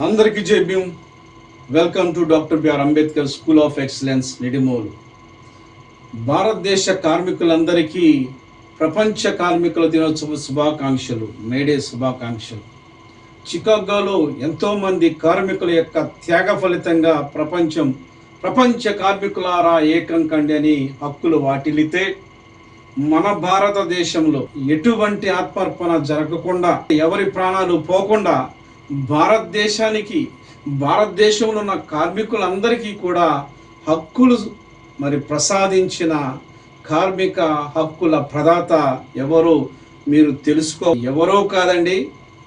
అందరికీ Jai Bhim welcome to doctor BR Ambedkar school of excellence Nidimolu భారతదేశ కార్మికులందరికీ ప్రపంచ కార్మికుల దినోత్సవ శుభాకాంక్షలు మేడే శుభాకాంక్షలు. చికాగోలో ఎంతోమంది కార్మికుల యొక్క త్యాగ ఫలితంగా ప్రపంచం ప్రపంచ కార్మికులారా ఏకం కండి అని హక్కులు వాటిల్లితే మన భారతదేశంలో ఎటువంటి ఆత్మార్పణ జరగకుండా ఎవరి ప్రాణాలు పోకుండా భారతదేశానికి భారతదేశంలో ఉన్న కార్మికులందరికీ కూడా హక్కులు మరి ప్రసాదించిన కార్మిక హక్కుల ప్రదాత ఎవరు మీరు తెలుసుకో ఎవరో కాదండి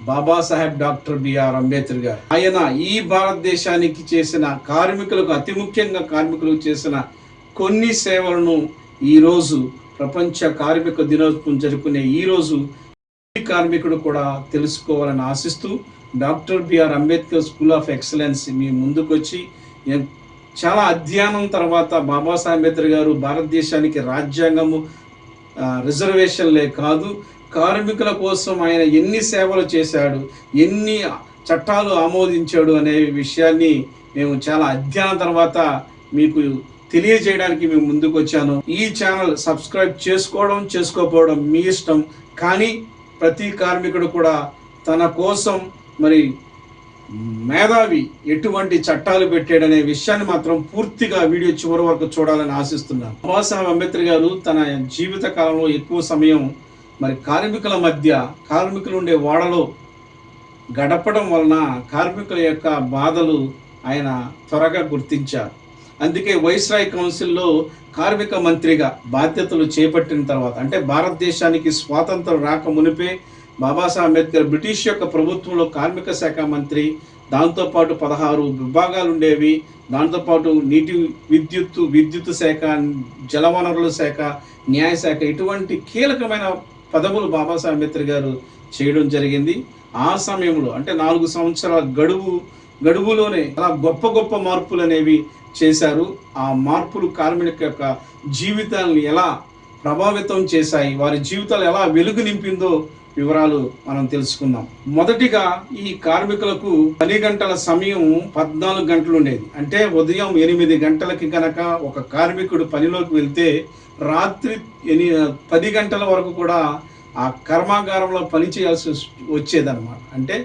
బాబాసాహెబ్ డాక్టర్ బిఆర్ అంబేద్కర్ గారు. ఆయన ఈ భారతదేశానికి చేసిన కార్మికులకు అతి ముఖ్యంగా కార్మికులకు చేసిన కొన్ని సేవలను ఈరోజు ప్రపంచ కార్మిక దినోత్సవం జరుపుకునే ఈరోజు ఈ కార్మికుడు కూడా తెలుసుకోవాలని ఆశిస్తూ doctor B R Ambedkar school of excellence మీ ముందుకొచ్చి చాలా అధ్యయనం తర్వాత బాబాసాహెబ్ అంబేద్కర్ గారు భారతదేశానికి రాజ్యాంగము రిజర్వేషన్లే కాదు కార్మికుల కోసం ఆయన ఎన్ని సేవలు చేశాడు ఎన్ని చట్టాలు ఆమోదించాడు అనే విషయాన్ని మేము చాలా అధ్యయనం తర్వాత మీకు తెలియజేయడానికి మేము ముందుకు వచ్చాను ఈ ఛానల్ సబ్స్క్రైబ్ చేసుకోవడం చేసుకోకపోవడం మీ ఇష్టం. కానీ ప్రతి కార్మికుడు కూడా తన కోసం మరి మేధావి ఎటువంటి చట్టాలు పెట్టాడనే విషయాన్ని మాత్రం పూర్తిగా వీడియో చివరి వరకు చూడాలని ఆశిస్తున్నాను. బాబాసాహెబ్ అంబేద్కర్ గారు తన జీవిత కాలంలో ఎక్కువ సమయం మరి కార్మికుల మధ్య కార్మికులు ఉండే వాడలో గడపడం వలన కార్మికుల యొక్క బాధలు ఆయన త్వరగా గుర్తించారు. అందుకే వైస్రాయ్ కౌన్సిల్లో కార్మిక మంత్రిగా బాధ్యతలు చేపట్టిన తర్వాత అంటే భారతదేశానికి స్వాతంత్రం రాక మునిపే బాబాసాహెబ్ అంబేద్కర్ బ్రిటిష్ యొక్క ప్రభుత్వంలో కార్మిక శాఖ మంత్రి దాంతోపాటు పదహారు విభాగాలు ఉండేవి. దాంతోపాటు నీటి విద్యుత్తు విద్యుత్ శాఖ జలవనరుల శాఖ న్యాయశాఖ ఇటువంటి కీలకమైన పదవులు బాబాసాహెబ్ అంబేద్కర్ గారు చేయడం జరిగింది. ఆ సమయంలో అంటే నాలుగు సంవత్సరాల గడువు గడువులోనే చాలా గొప్ప గొప్ప మార్పులు అనేవి చేశారు. ఆ మార్పులు కార్మికుల యొక్క జీవితాలను ఎలా ప్రభావితం చేశాయి వారి జీవితాలు ఎలా వెలుగు నింపిందో వివరాలు మనం తెలుసుకుందాం. మొదటిగా ఈ కార్మికులకు పని గంటల సమయం పద్నాలుగు గంటలు ఉండేది. అంటే ఉదయం ఎనిమిది గంటలకి కనుక ఒక కార్మికుడు పనిలోకి వెళ్తే రాత్రి ఎని పది గంటల వరకు కూడా ఆ కర్మాగారంలో పని చేయాల్సి వచ్చేదన్నమాట. అంటే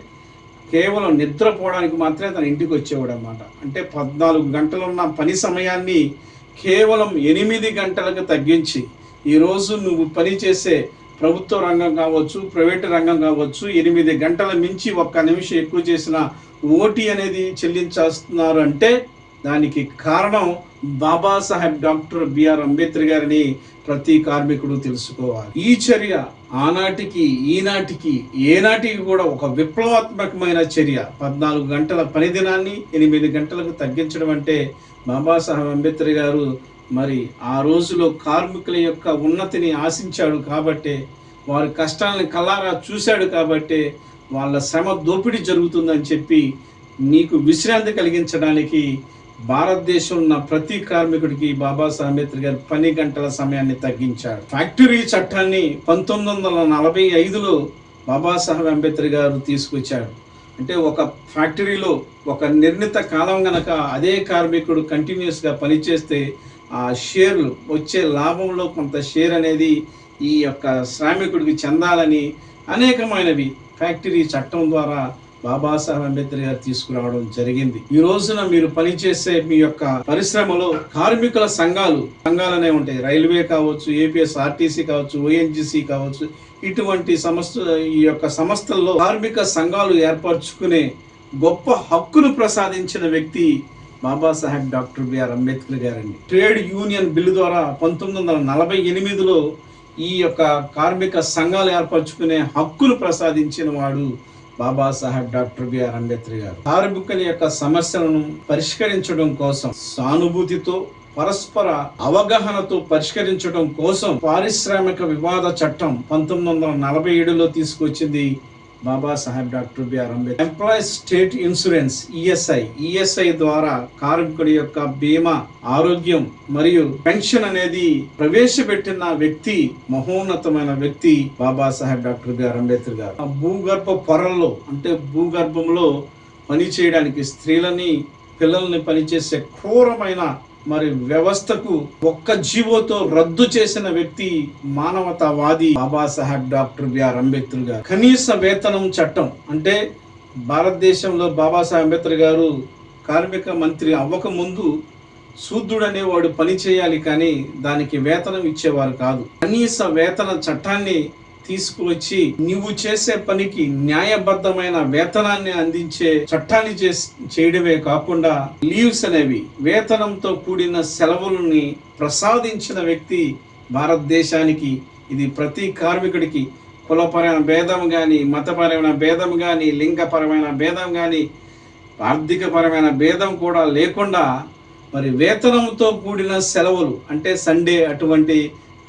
కేవలం నిద్రపోవడానికి మాత్రమే తన ఇంటికి వచ్చేవాడు అనమాట అంటే పద్నాలుగు గంటలున్న పని సమయాన్ని కేవలం ఎనిమిది గంటలకు తగ్గించి ఈరోజు నువ్వు పని చేసే ప్రభుత్వ రంగం కావచ్చు ప్రైవేట్ రంగం కావచ్చు ఎనిమిది గంటల మించి ఒక్క నిమిషం ఎక్కువ చేసిన ఓటీ అనేది చెల్లించేస్తున్నారు అంటే దానికి కారణం బాబాసాహెబ్ డాక్టర్ బిఆర్ అంబేద్కర్ గారిని ప్రతి కార్మికుడు తెలుసుకోవాలి. ఈ చర్య ఆనాటికి ఈనాటికి ఏనాటికి కూడా ఒక విప్లవాత్మకమైన చర్య. పద్నాలుగు గంటల పనిదినాన్ని ఎనిమిది గంటలకు తగ్గించడం అంటే బాబాసాహెబ్ అంబేద్కర్ గారు మరి ఆ రోజులో కార్మికుల యొక్క ఉన్నతిని ఆశించాడు కాబట్టే వారి కష్టాలను కల్లారా చూశాడు కాబట్టే వాళ్ళ శ్రమ దోపిడీ జరుగుతుందని చెప్పి నీకు విశ్రాంతి కలిగించడానికి భారతదేశం ఉన్న ప్రతి కార్మికుడికి బాబాసాహెబ్ అంబేద్కర్ గారు పని గంటల సమయాన్ని తగ్గించాడు. ఫ్యాక్టరీ చట్టాన్ని పంతొమ్మిది వందల నలభై ఐదులో బాబాసాహెబ్ అంబేద్కర్ గారు తీసుకొచ్చాడు. అంటే ఒక ఫ్యాక్టరీలో ఒక నిర్ణీత కాలం గనక అదే కార్మికుడు కంటిన్యూస్గా పనిచేస్తే ఆ షేర్లు వచ్చే లాభంలో కొంత షేర్ అనేది ఈ యొక్క శ్రామికుడికి చెందాలని అనేకమైనవి. ఫ్యాక్టరీ చట్టం ద్వారా బాబాసాహెబ్ అంబేద్కర్ గారు తీసుకురావడం జరిగింది. ఈ రోజున మీరు పనిచేసే మీ యొక్క పరిశ్రమలో కార్మికుల సంఘాలు సంఘాలనే ఉంటాయి. రైల్వే కావచ్చు ఏపీఎస్ ఆర్టీసీ కావచ్చు ఓఎన్జిసి కావచ్చు ఇటువంటి సంస్థ ఈ యొక్క సంస్థల్లో కార్మిక సంఘాలు ఏర్పరచుకునే గొప్ప హక్కును ప్రసాదించిన వ్యక్తి బాబాసాహెబ్ డాక్టర్ బిఆర్ అంబేద్కర్ గారండి. ట్రేడ్ యూనియన్ బిల్లు ద్వారా పంతొమ్మిది వందల నలభై ఎనిమిదిలో ఈ యొక్క కార్మిక సంఘాలు ఏర్పరచుకునే హక్కును ప్రసాదించిన వాడు బాబాసాహెబ్ డాక్టర్ బిఆర్ అంబేద్కర్ గారు. కార్మికుల యొక్క సమస్యలను పరిష్కరించడం కోసం సానుభూతితో పరస్పర అవగాహనతో పరిష్కరించడం కోసం పారిశ్రామిక వివాద చట్టం పంతొమ్మిది వందల నలభై ఏడులో తీసుకొచ్చింది Baba Saheb doctor B R Ambedkar. Employees state insurance ESI ESI ద్వారా కార్మికుడి యొక్క బీమా ఆరోగ్యం మరియు పెన్షన్ అనేది ప్రవేశపెట్టిన వ్యక్తి మహోన్నతమైన వ్యక్తి బాబా సాహెబ్ డాక్టర్ బిఆర్ అంబేద్కర్ గారు. ఆ భూగర్భ పొరల్లో అంటే భూగర్భంలో పని చేయడానికి స్త్రీలని పిల్లల్ని పనిచేసే క్రూరమైన మరి వ్యవస్థకు ఒక్క జీవోతో రద్దు చేసిన వ్యక్తి మానవతావాది బాబాసాహెబ్ డాక్టర్ బిఆర్ అంబేద్కర్ గారు. కనీస వేతనం చట్టం అంటే భారతదేశంలో బాబాసాహెబ్ అంబేద్కర్ గారు కార్మిక మంత్రి అవ్వకముందు శూద్రుడు అనేవాడు పని చేయాలి కానీ దానికి వేతనం ఇచ్చేవారు కాదు. కనీస వేతన చట్టాన్ని తీసుకువచ్చి నువ్వు చేసే పనికి న్యాయబద్ధమైన వేతనాన్ని అందించే చట్టాన్ని చేయడమే కాకుండా లీవ్స్ అనేవి వేతనంతో కూడిన సెలవులని ప్రసాదించిన వ్యక్తి భారతదేశానికి ఇది ప్రతి కార్మికుడికి కులపరమైన భేదం కానీ మతపరమైన భేదం కానీ లింగపరమైన భేదం కానీ ఆర్థికపరమైన భేదం కూడా లేకుండా మరి వేతనంతో కూడిన సెలవులు అంటే సండే అటువంటి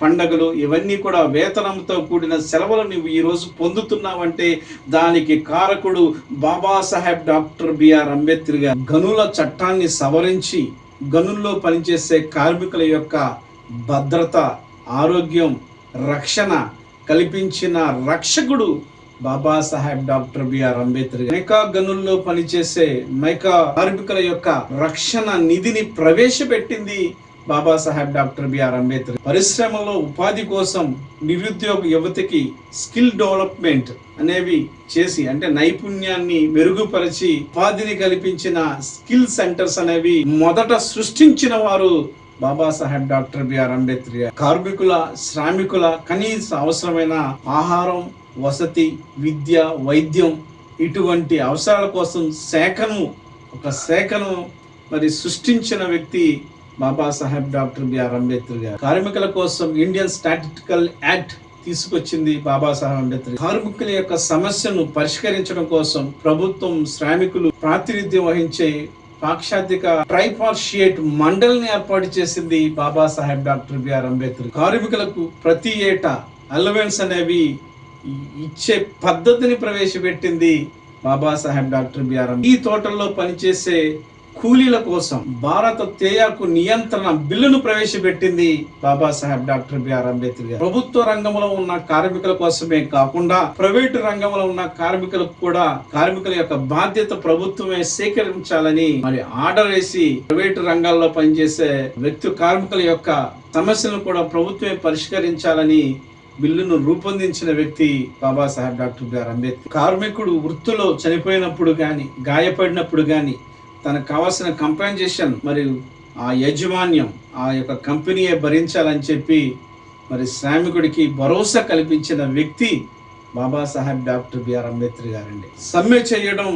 పండగలు ఇవన్నీ కూడా వేతనంతో కూడిన సెలవులు నువ్వు ఈరోజు పొందుతున్నావంటే దానికి కారకుడు బాబాసాహెబ్ డాక్టర్ బిఆర్ అంబేద్కర్ గారు గనుల చట్టాన్ని సవరించి గనుల్లో పనిచేసే కార్మికుల యొక్క భద్రత ఆరోగ్యం రక్షణ కల్పించిన రక్షకుడు Babasaheb doctor BR Ambedkar mica గనుల్లో పనిచేసే మైకా కార్మికుల యొక్క రక్షణ నిధిని ప్రవేశపెట్టింది బాబాసాహెబ్ డాక్టర్ బిఆర్ అంబేద్కర్. పరిశ్రమలో ఉపాధి కోసం నిరుద్యోగ యువతకి స్కిల్ డెవలప్మెంట్ అనేవి చేసి అంటే నైపుణ్యాన్ని మెరుగుపరిచి ఉపాధిని కల్పించిన స్కిల్ సెంటర్స్ అనేవి మొదట సృష్టించిన వారు బాబాసాహెబ్ డాక్టర్ బిఆర్ అంబేద్కర్. కార్మికుల శ్రామికుల కనీస అవసరమైన ఆహారం వసతి విద్య వైద్యం ఇటువంటి అవసరాల కోసం శాఖను ఒక శాఖను మరి సృష్టించిన వ్యక్తి బాబాసాహెబ్ డాక్టర్ బిఆర్ అంబేద్కర్ గారు. కార్మికుల కోసం ఇండియన్ స్టాటిస్టికల్ యాక్ట్ తీసుకొచ్చింది బాబాసాహెబ్ అంబేద్కర్. కార్మికుల యొక్క సమస్యను పరిష్కరించడం కోసం ప్రభుత్వం శ్రామికులు ప్రాతినిధ్యం వహించే పాక్షాతిక ట్రైపార్షియేట్ మండలిని ఏర్పాటు చేసింది బాబాసాహెబ్ డాక్టర్ బిఆర్ అంబేద్కర్. కార్మికులకు ప్రతి ఏటా అలవెన్స్ అనేవి ఇచ్చే పద్ధతిని ప్రవేశపెట్టింది బాబాసాహెబ్ డాక్టర్ బిఆర్ ఈ తోటల్లో పనిచేసే కూలీల కోసం భారత తేయాకు నియంత్రణ బిల్లును ప్రవేశపెట్టింది బాబాసాహెబ్ డాక్టర్ బిఆర్ అంబేద్కర్ గారు. ప్రభుత్వ రంగంలో ఉన్న కార్మికుల కోసమే కాకుండా ప్రైవేటు రంగంలో ఉన్న కార్మికులకు కూడా కార్మికుల యొక్క బాధ్యత ప్రభుత్వమే సేకరించాలని మరి ఆర్డర్ వేసి ప్రైవేటు రంగాల్లో పనిచేసే వ్యక్తి కార్మికుల యొక్క సమస్యలను కూడా ప్రభుత్వమే పరిష్కరించాలని బిల్లును రూపొందించిన వ్యక్తి బాబాసాహెబ్ డాక్టర్ బిఆర్ అంబేద్కర్. కార్మికుడు వృత్తిలో చనిపోయినప్పుడు కానీ గాయపడినప్పుడు కానీ తనకు కావాల్సిన కంపెన్సేషన్ మరియు ఆ యజమాన్యం ఆ యొక్క కంపెనీయే భరించాలని చెప్పి మరి శ్రామికుడికి భరోసా కల్పించిన వ్యక్తి బాబాసాహెబ్ డాక్టర్ బిఆర్ అంబేద్కర్ గారండి. సమ్మె చేయడం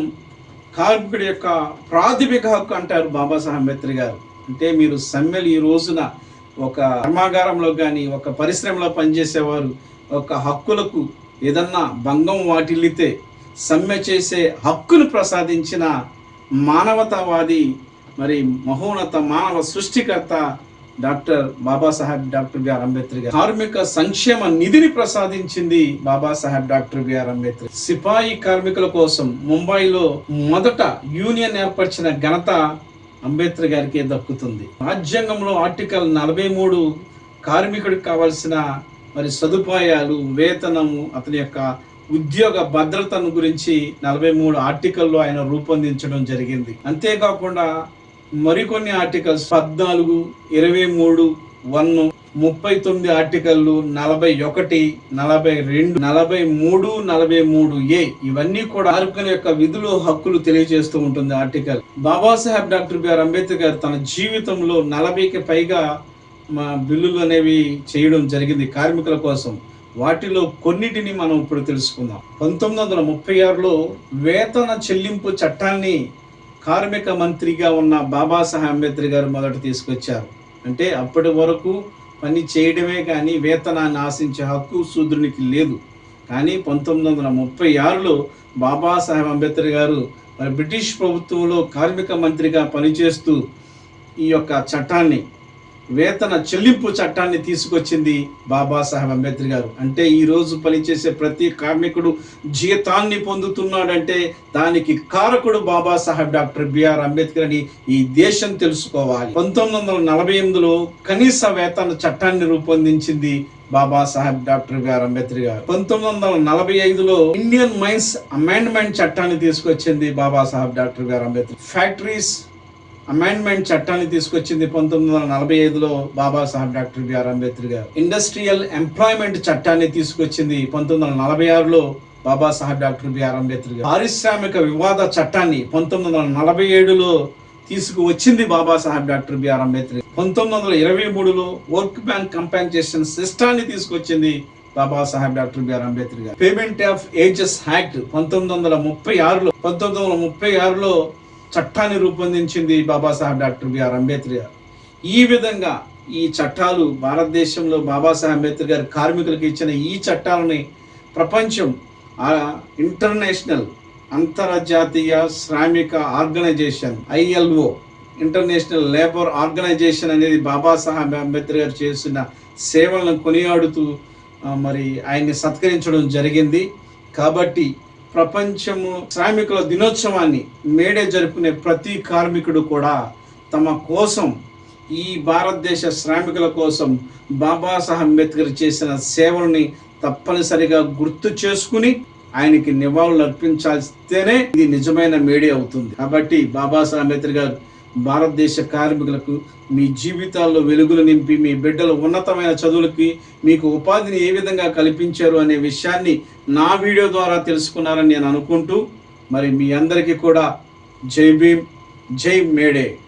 కార్మికుడి యొక్క ప్రాథమిక హక్కు అంటారు బాబాసాహెబ్ అంబేద్కర్ గారు. అంటే మీరు సమ్మెలు ఈ రోజున ఒక కర్మాగారంలో కానీ ఒక పరిశ్రమలో పనిచేసేవారు ఒక హక్కులకు ఏదన్నా భంగం వాటిల్లితే సమ్మె చేసే హక్కును ప్రసాదించిన మానవతావాది మరి మహోన్నత మానవ సృష్టికర్త doctor Babasaheb doctor BR Ambedkar garu. కార్మిక సంక్షేమ నిధిని ప్రసాదించింది బాబాసాహెబ్ డాక్టర్ బిఆర్ అంబేద్కర్. సిపాయి కార్మికుల కోసం ముంబైలో మొదట యూనియన్ ఏర్పరిచిన ఘనత అంబేద్కర్ గారికి దక్కుతుంది. రాజ్యాంగంలో ఆర్టికల్ నలభై మూడు కార్మికుడికి కావాల్సిన మరి సదుపాయాలు వేతనము అతని యొక్క ఉద్యోగ భద్రతను గురించి నలభై మూడు ఆర్టికల్లో ఆయన రూపొందించడం జరిగింది. అంతేకాకుండా మరికొన్ని ఆర్టికల్స్ పద్నాలుగు ఇరవై మూడు వన్ ముప్పై తొమ్మిది ఆర్టికల్లు నలభై ఒకటి నలభై రెండు నలభై మూడు నలభై మూడు ఏ ఇవన్నీ కూడా కార్మికుల యొక్క విధులు హక్కులు తెలియజేస్తూ ఉంటుంది article. Babasaheb doctor BR Ambedkar garu తన జీవితంలో నలభైకి పైగా మా బిల్లులు అనేవి చేయడం జరిగింది కార్మికుల కోసం. వాటిలో కొన్నిటిని మనం ఇప్పుడు తెలుసుకుందాం. పంతొమ్మిది వందల ముప్పై ఆరులో వేతన చెల్లింపు చట్టాన్ని కార్మిక మంత్రిగా ఉన్న బాబాసాహెబ్ అంబేద్కర్ గారు మొదట తీసుకొచ్చారు. అంటే అప్పటి వరకు పని చేయడమే కానీ వేతనాన్ని ఆశించే హక్కు శూద్రునికి లేదు. కానీ పంతొమ్మిది వందల ముప్పై ఆరులో బాబాసాహెబ్ అంబేద్కర్ గారు మరి బ్రిటిష్ ప్రభుత్వంలో కార్మిక మంత్రిగా పనిచేస్తూ ఈ యొక్క చట్టాన్ని వేతన చెల్లింపు చట్టాన్ని తీసుకొచ్చింది బాబాసాహెబ్ అంబేద్కర్ గారు. అంటే ఈరోజు పనిచేసే ప్రతి కార్మికుడు జీతాన్ని పొందుతున్నాడంటే దానికి కారకుడు బాబాసాహెబ్ డాక్టర్ బిఆర్ అంబేద్కర్ అని ఈ దేశం తెలుసుకోవాలి. పంతొమ్మిది వందల నలభై ఎనిమిదిలో కనీస వేతన చట్టాన్ని రూపొందించింది బాబాసాహెబ్ డాక్టర్ బిఆర్ అంబేద్కర్ గారు. పంతొమ్మిది వందల నలభై ఐదులో ఇండియన్ మైన్స్ అమెండ్మెంట్ చట్టాన్ని తీసుకొచ్చింది Babasaheb doctor BR Ambedkar. Factories amendment చట్టాన్ని తీసుకొచ్చింది పంతొమ్మిది వందల నలభై ఐదులో బాబాసాహెబ్ డాక్టర్ బిఆర్ అంబేద్కర్ గారు. ఇండస్ట్రియల్ ఎంప్లాయ్మెంట్ చట్టాన్ని తీసుకొచ్చింది పంతొమ్మిది వందల నలభై ఆరులో బాబాసాహెబ్ డాక్టర్ బిఆర్ అంబేద్కర్ గారు. పారిశ్రామిక వివాద చట్టాన్ని పంతొమ్మిది వందల నలభై ఏడులో తీసుకువచ్చింది బాబాసాహెబ్ డాక్టర్ బిఆర్ అంబేద్కర్ పంతొమ్మిది వందల ఇరవై మూడులో వర్క్ బ్యాంక్ కంపెన్సేషన్ సిస్టాన్ని తీసుకొచ్చింది బాబాసాహెబ్ డాక్టర్ బిఆర్ అంబేద్కర్ గారు. పేమెంట్ ఆఫ్ ఏజెస్ యాక్ట్ పంతొమ్మిది వందల ముప్పై ఆరులో పంతొమ్మిది వందల ముప్పై ఆరులో చట్టాన్ని రూపొందించింది బాబాసాహెబ్ డాక్టర్ బిఆర్ అంబేద్కర్ గారు. ఈ విధంగా ఈ చట్టాలు భారతదేశంలో బాబాసాహెబ్ అంబేద్కర్ గారు కార్మికులకు ఇచ్చిన ఈ చట్టాలని ప్రపంచం ఇంటర్నేషనల్ అంతర్జాతీయ శ్రామిక organisation ILO international labour organisation అనేది బాబాసాహెబ్ అంబేద్కర్ గారు చేసిన సేవలను కొనియాడుతూ మరి ఆయన్ని సత్కరించడం జరిగింది. కాబట్టి ప్రపంచము శ్రామికుల దినోత్సవాన్ని మేడే జరుపుకునే ప్రతి కార్మికుడు కూడా తమ కోసం ఈ భారతదేశ శ్రామికుల కోసం బాబాసాహెబ్ అంబేద్కర్ చేసిన సేవల్ని తప్పనిసరిగా గుర్తు చేసుకుని ఆయనకి నివాళులు అర్పించాల్స్తేనే ఇది నిజమైన మేడే అవుతుంది. కాబట్టి బాబాసాహెబ్ అంబేద్కర్ గారు భారతదేశ కార్మికులకు మీ జీవితాల్లో వెలుగులు నింపి మీ బిడ్డల ఉన్నతమైన చదువులకి మీకు ఉపాధిని ఏ విధంగా కల్పించారు అనే విషయాన్ని నా వీడియో ద్వారా తెలుసుకున్నారని నేను అనుకుంటూ మరి మీ అందరికీ కూడా జై భీమ్ జై మేడే.